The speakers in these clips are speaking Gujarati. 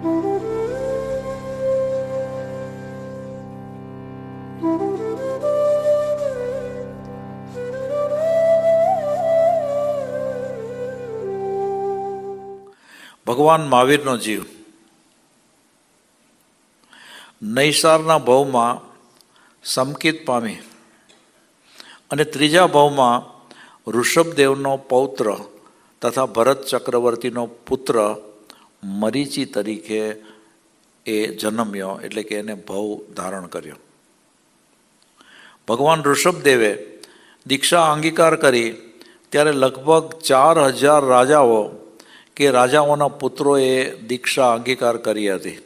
ભગવાન મહાવીરનો જીવ. નૈસારના ભાવમાં સમકિત પામી અને ત્રીજા ભાવમાં ઋષભદેવનો પૌત્ર તથા ભરત ચક્રવર્તીનો પુત્ર મરીચી તરીકે એ જન્મ્યો એટલે કે એને ભવ ધારણ કર્યો. ભગવાન ઋષભદેવે દીક્ષા અંગીકાર કરી ત્યારે લગભગ ચાર હજાર રાજાઓ કે રાજાઓના પુત્રોએ દીક્ષા અંગીકાર કરી હતી.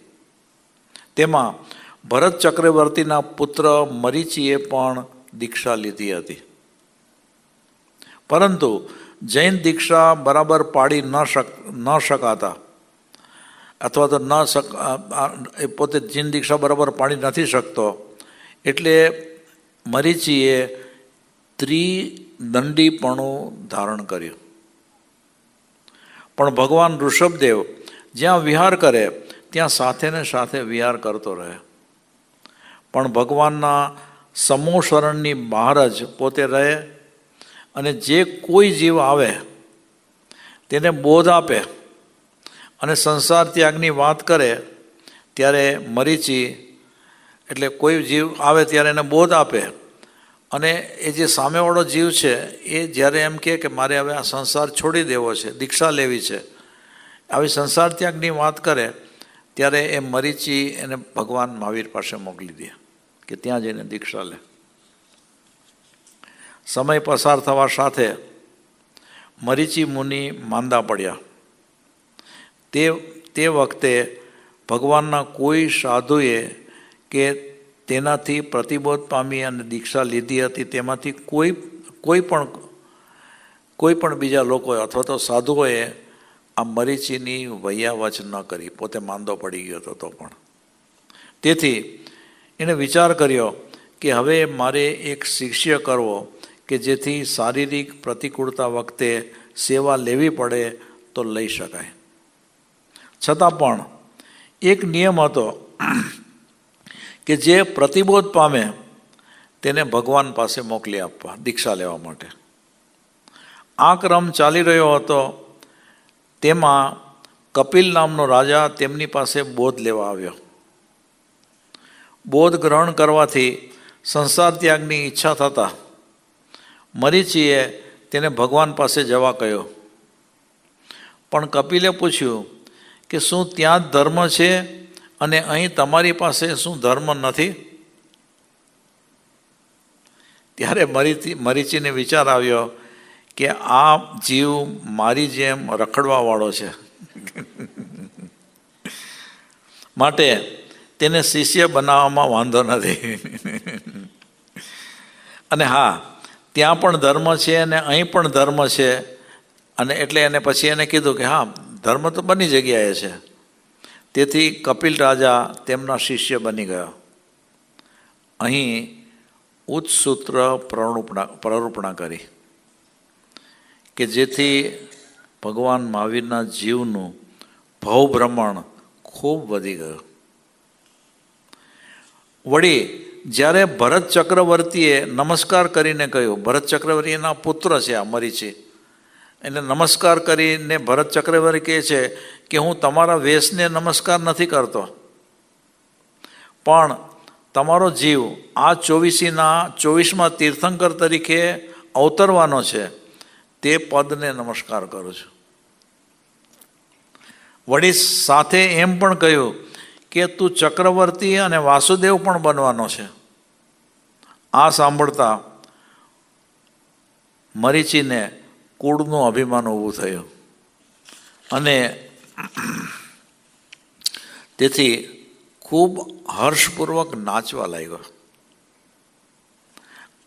તેમાં ભરત ચક્રવર્તીના પુત્ર મરીચીએ પણ દીક્ષા લીધી હતી. પરંતુ જૈન દીક્ષા બરાબર પાડી ન શક, ન શકાતા અથવા તો ન શક એ પોતે જૈન દીક્ષા બરાબર પાડી નથી શકતો. એટલે મરીચીએ ત્રિદંડીપણું ધારણ કર્યું. પણ ભગવાન ઋષભદેવ જ્યાં વિહાર કરે, ત્યાં સાથે ને સાથે વિહાર કરતો રહે. પણ ભગવાનના સમૂહ શરણની બહાર જ પોતે રહે અને જે કોઈ જીવ આવે, તેને બોધ આપે. અને સંસાર ત્યાગની વાત કરે, ત્યારે મરીચી એટલે કોઈ જીવ આવે ત્યારે એને બોધ આપે. અને એ જે સામેવાળો જીવ છે, એ જ્યારે એમ કહે કે મારે હવે આ સંસાર છોડી દેવો છે, દીક્ષા લેવી છે, આવી સંસાર ત્યાગની વાત કરે, ત્યારે એ મરીચી એને ભગવાન મહાવીર પાસે મોકલી દે કે ત્યાં જઈને દીક્ષા લે. સમય પસાર થવા સાથે મરીચી મુનિ માંદા પડ્યા. તે તે વખતે ભગવાનના કોઈ સાધુએ કે તેનાથી પ્રતિબોધ પામી અને દીક્ષા લીધી હતી, તેમાંથી કોઈ કોઈ પણ કોઈ પણ બીજા લોકોએ અથવા તો સાધુઓએ આ મરીચીની વૈયાવચ ન કરી. પોતે માંદો પડી ગયો હતો તો પણ. તેથી એણે વિચાર કર્યો કે હવે મારે એક શિષ્ય કરવો કે જેથી શારીરિક પ્રતિકૂળતા વખતે સેવા લેવી પડે તો લઈ શકાય. છતાં પણ એક નિયમ હતો કે જે પ્રતિબોધ પામે તેને ભગવાન પાસે મોકલી આપવા, દીક્ષા લેવા માટે. આ ક્રમ ચાલી રહ્યો હતો. તેમાં કપિલ નામનો રાજા તેમની પાસે બોધ લેવા આવ્યો. બોધ ગ્રહણ કરવાથી સંસાર ત્યાગની ઈચ્છા થતાં મરીચીએ તેને ભગવાન પાસે જવા કહ્યો. પણ કપિલે પૂછ્યું કે શું ત્યાં જ ધર્મ છે અને અહીં તમારી પાસે શું ધર્મ નથી? ત્યારે મરીચી મરીચીને વિચાર આવ્યો કે આ જીવ મારી જેમ રખડવાવાળો છે. માટે તેને શિષ્ય બનાવવામાં વાંધો નથી. અને હા, ત્યાં પણ ધર્મ છે અને અહીં પણ ધર્મ છે. અને એટલે એને પછી એને કીધું કે હા ધર્મ તો બની જગ્યાએ છે. તેથી કપિલ રાજા તેમના શિષ્ય બની ગયા. અહીં ઉચ્ચસૂત્ર પ્રરૂપણા પ્રરૂપણા કરી કે જેથી ભગવાન મહાવીરના જીવનું ભવભ્રમણ ખૂબ વધી ગયું. વળી જ્યારે ભરત ચક્રવર્તીએ નમસ્કાર કરીને કહ્યું, ભરત ચક્રવર્તી એના પુત્ર છે આ મરીચી એટલે નમસ્કાર કરીને ભરત ચક્રવર્તી કહે છે કે હું તમારા વેશને નમસ્કાર નથી કરતો. પણ તમારો જીવ આ ચોવીસીના ચોવીસમાં તીર્થંકર તરીકે અવતરવાનો છે. તે પદને નમસ્કાર કરું છું. વળી સાથે એમ પણ કહ્યું કે તું ચક્રવર્તી અને વાસુદેવ પણ બનવાનો છે. આ સાંભળતા મરીચીને કુળનું અભિમાન ઊભું થયું. અને તેથી ખૂબ હર્ષપૂર્વક નાચવા લાગ્યો.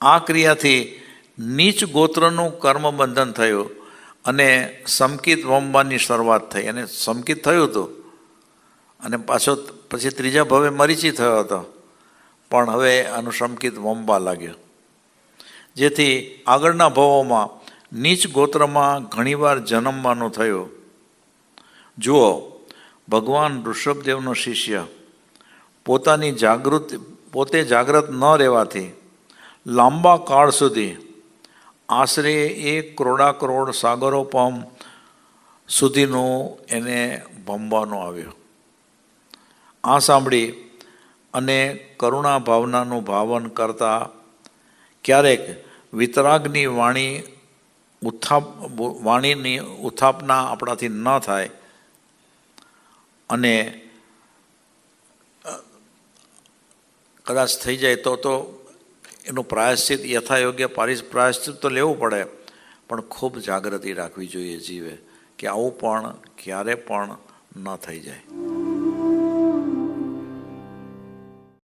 આ ક્રિયાથી નીચ ગોત્રનું કર્મબંધન થયું અને સમકિત વમવાની શરૂઆત થઈ. અને સમકિત થયું હતું. અને પાછો પછી ત્રીજા ભવે મરીચી થયો હતો. પણ હવે આનું સમકિત વમવા લાગ્યો. જેથી આગળના ભવોમાં નીચ ગોત્રમાં ઘણીવાર જન્મવાનો થયો. જુઓ, ભગવાન ઋષભદેવનો શિષ્ય પોતાની જાગૃત, પોતે જાગૃત ન રહેવાથી લાંબા કાળ સુધી આશરે એક કરોડા કરોડ સાગરોપમ સુધીનું એને ભમવાનો આવ્યો. આ સાંભળી અને કરુણા ભાવનાનું ભાવન કરતા ક્યારેક વિતરાગની વાણી ઉત્થાપ વાણીની ઉત્થાપના આપણાથી ન થાય અને કદાચ થઈ જાય તો તો એનું પ્રાયશ્ચિત, યથાયોગ્ય પારિશ પ્રાયશ્ચિત તો લેવું પડે, પણ ખૂબ જાગૃતિ રાખવી જોઈએ જીવે, કે આવું પણ ક્યારે પણ ન થઈ જાય.